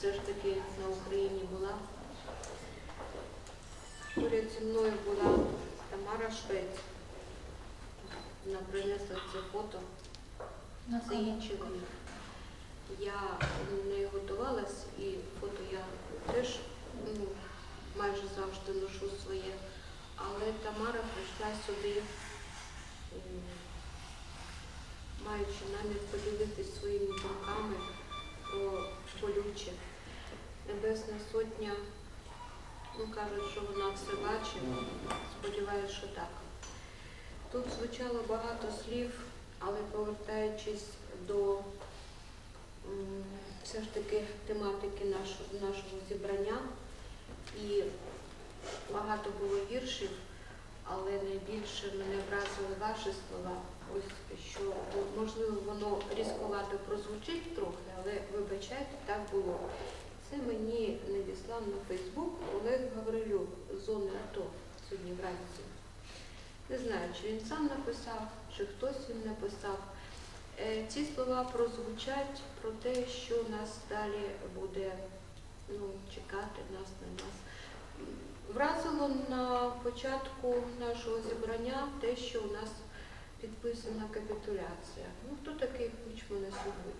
все ж таки на Україні була. Поряд зі мною була Тамара Швець. Вона принесла це фото. Це її чоловік. Я не готувалась і фото я теж ну, майже завжди ношу своє. Але Тамара прийшла сюди, маючи намір поділитися своїми думками про болюче. Небесна сотня, ну кажуть, що вона все бачила. Сподіваюся, що так. Тут звучало багато слів, але повертаючись до все ж таки тематики нашого, нашого зібрання, і багато було віршів, але найбільше мене вразили ваші слова. Ось що можливо воно різкувато прозвучить трохи, але вибачайте, так було. Це мені надіслав на Фейсбук Олег Гаврилюк з зони АТО сьогодні вранці. Не знаю, чи він сам написав, чи хтось їм написав. Е, Ці слова прозвучать про те, що нас далі буде ну, чекати, нас на нас. Вразило на початку нашого зібрання те, що у нас підписана капітуляція. Ну, хто такий Кучма на сьогодні?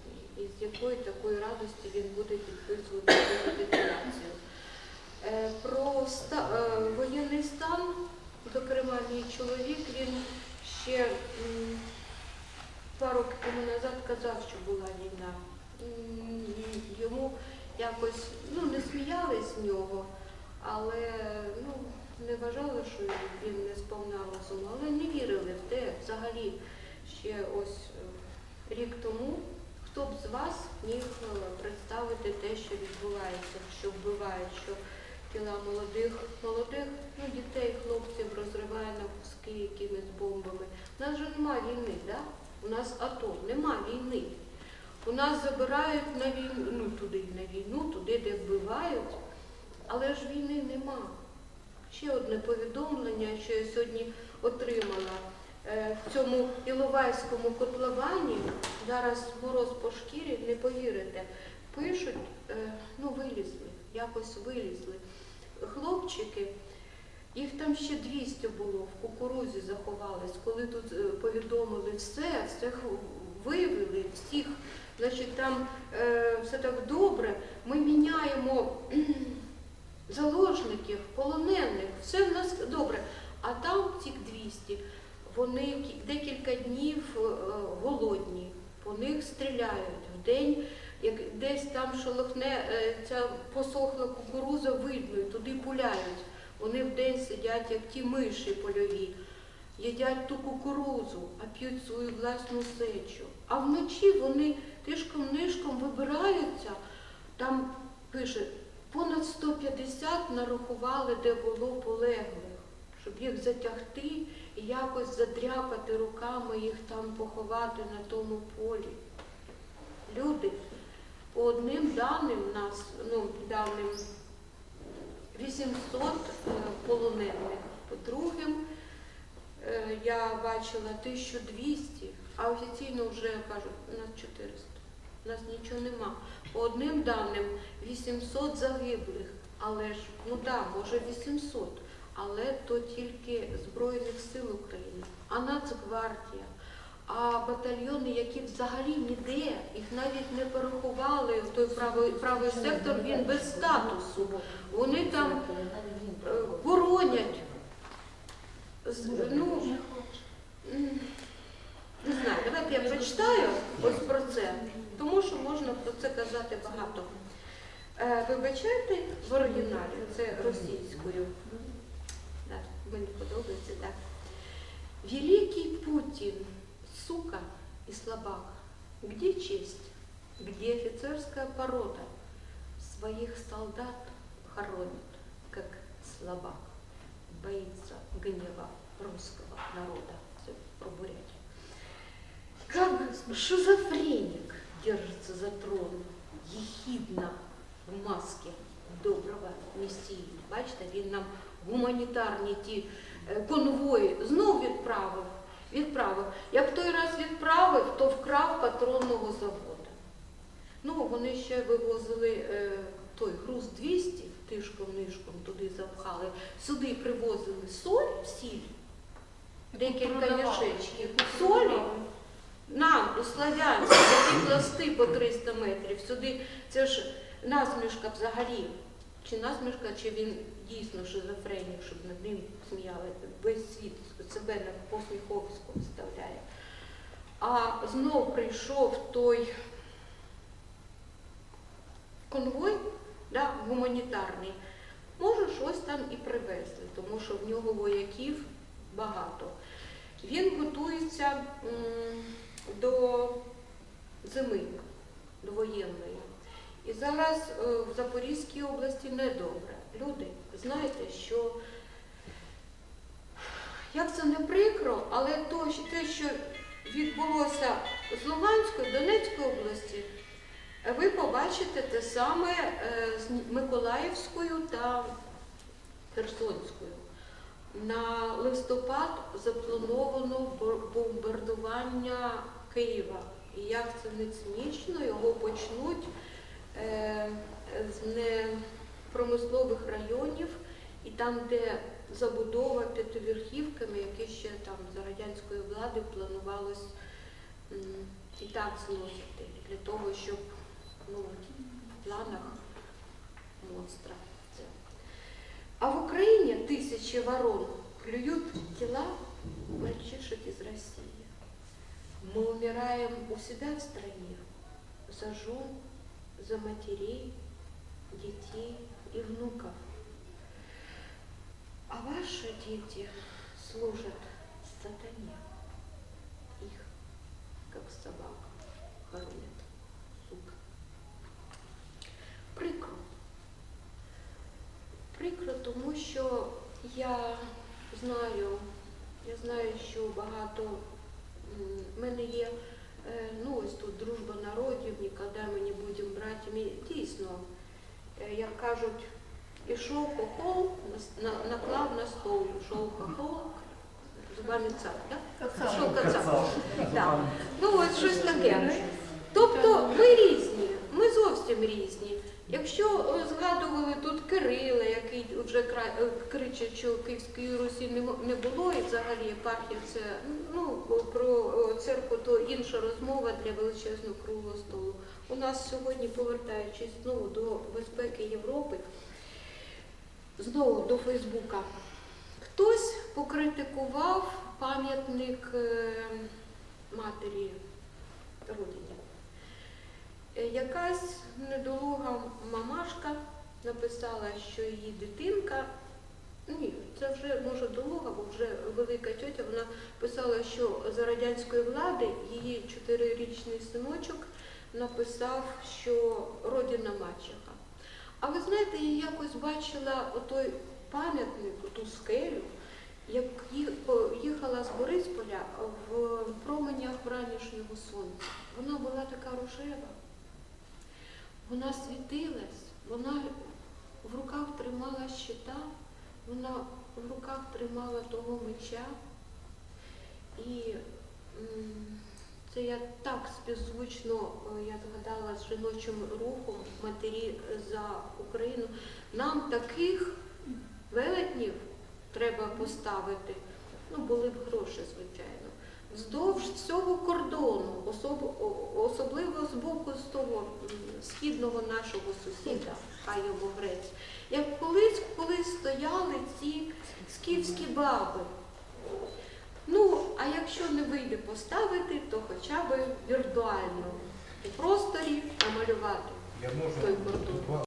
Якої такої радості він буде підписувати цю капітуляцію? Е, Про ста- е, воєнний стан, зокрема, мій чоловік, він ще пару років тому назад казав, що була війна. Йому якось ну, не сміялись з нього, але ну, не вважали, що він не сповна розуму, але не вірили в те взагалі ще ось е, рік тому. Хто б з вас міг е, представити те, що відбувається, що вбивають, що тіла молодих, молодих ну, дітей, хлопців розриває на куски якимись бомбами. У нас же нема війни, да? У нас АТО, нема війни. У нас забирають на війну, ну туди на війну, туди, де вбивають, але ж війни нема. Ще одне повідомлення, що я сьогодні отримала. Е, В цьому Іловайському котловані зараз мороз по шкірі, не повірите, пишуть, е, ну вилізли, якось вилізли. Хлопчики, їх там ще 200 було, в кукурузі заховались, коли тут е, повідомили все, все вивели всіх, значить там е, все так добре, ми міняємо заложників, полонених, все в нас добре. А там цих 200, вони декілька днів е, голодні, по них стріляють в день. Як десь там шелохне е, ця посохла кукуруза, видно, і туди пуляють. Вони в день сидять, як ті миші польові, їдять ту кукурузу, а п'ють свою власну сечу. А вночі вони тишком-нишком вибираються, там пише, понад 150 нарахували, де було полеглих, щоб їх затягти і якось задряпати руками, їх там поховати на тому полі. Люди, по одним даним нас, ну, даним 800 е, полонених, по другим е, я бачила 1200, а офіційно вже кажуть, у нас 400. У нас нічого нема. По одним даним 800 загиблих, але ж, ну так, да, може 800, але то тільки Збройних сил України, а Нацгвардія, а батальйони, які взагалі ніде, їх навіть не порахували, той правий, правий сектор, він без статусу. Вони там е, боронять. Путин, сука и слабак, где честь, где офицерская порода? Своих солдат хоронит, как слабак, боится гнева русского народа. Це про Бурятію. Как шизофреник держится за трон, ехидно в маске доброго месії. Бачите, він нам гуманітарні ті е, конвої знов відправив. Відправив. Як той раз відправив, то вкрав патронного заводу. Ну, вони ще вивозили е, той груз 200 тишком-нишком туди запхали, сюди привозили соль, сіль, декілька ящичків солі, нам у Славянську такі пласти по 300 метрів, сюди це ж насмішка взагалі. Чи насмішка, чи він дійсно шизофренік, щоб над ним сміяли. Весь світ себе на посміховисько виставляє. А знов прийшов той конвой да, гуманітарний. Може, щось там і привезли, тому що в нього вояків багато. Він готується до зими, до воєнної. І зараз е, в Запорізькій області недобре. Люди, знаєте, що як це не прикро, але те, що відбулося з Луганської, Донецької області, ви побачите те саме е, з Миколаївською та Херсонською. На листопад заплановано бомбардування Києва. І як це не цинічно, його почнуть е, з непромислових районів, і там, де забудова п'ятиверхівками, які ще там за радянської влади планувалось і так зносити, для того, щоб ну, в планах монстра. Це. А в Україні тисячі ворон клюють тела мальчишек из России. Мы умираем у себя в стране за жен, за матерей, детей и внуков. А ваши дети служат сатане. Их, как собак, хоронят. Сука. Прикро. Прикро, тому що я знаю, я знаю, що багато в мене є, ну ось тут дружба народів, ніколи ми не будемо братями. Дійсно, е, як кажуть, ішов хохол, наклав на стол, ішов хохол, зубами цап, так? Ішов кацап. Да. Ну от щось таке. Тобто ми різні, ми зовсім різні. Якщо е, згадували тут Кирила, який вже е, кричить, що Київської Русі не було, і взагалі єпархія це ну про церкву, то інша розмова для величезного круглого столу. У нас сьогодні, повертаючись знову до безпеки Європи, знову до Фейсбука. Хтось покритикував пам'ятник е, матері родині. Е, Якась недолуга мамашка написала, що її дитинка, ні, це вже може долуга, бо вже велика тьотя, вона писала, що за радянської влади її чотирирічний синочок написав, що родина мачеха. А ви знаєте, я якось бачила отой пам'ятник, ту скелю, як їхала з Борисполя в променях вранішнього сонця. Вона була така рожева, вона світилась, вона в руках тримала щита, вона в руках тримала того меча. І це я так співзвучно е, я згадала з жіночим рухом матері за Україну. Нам таких велетнів треба поставити. Ну, були б гроші, звичайно. Вздовж всього кордону, особ- особливо з боку з того східного нашого сусіда, хай його грець. Як колись, колись стояли ці скіфські баби. Ну, а якщо не вийде поставити, то хоча б віртуально у просторі намалювати. Той кордон.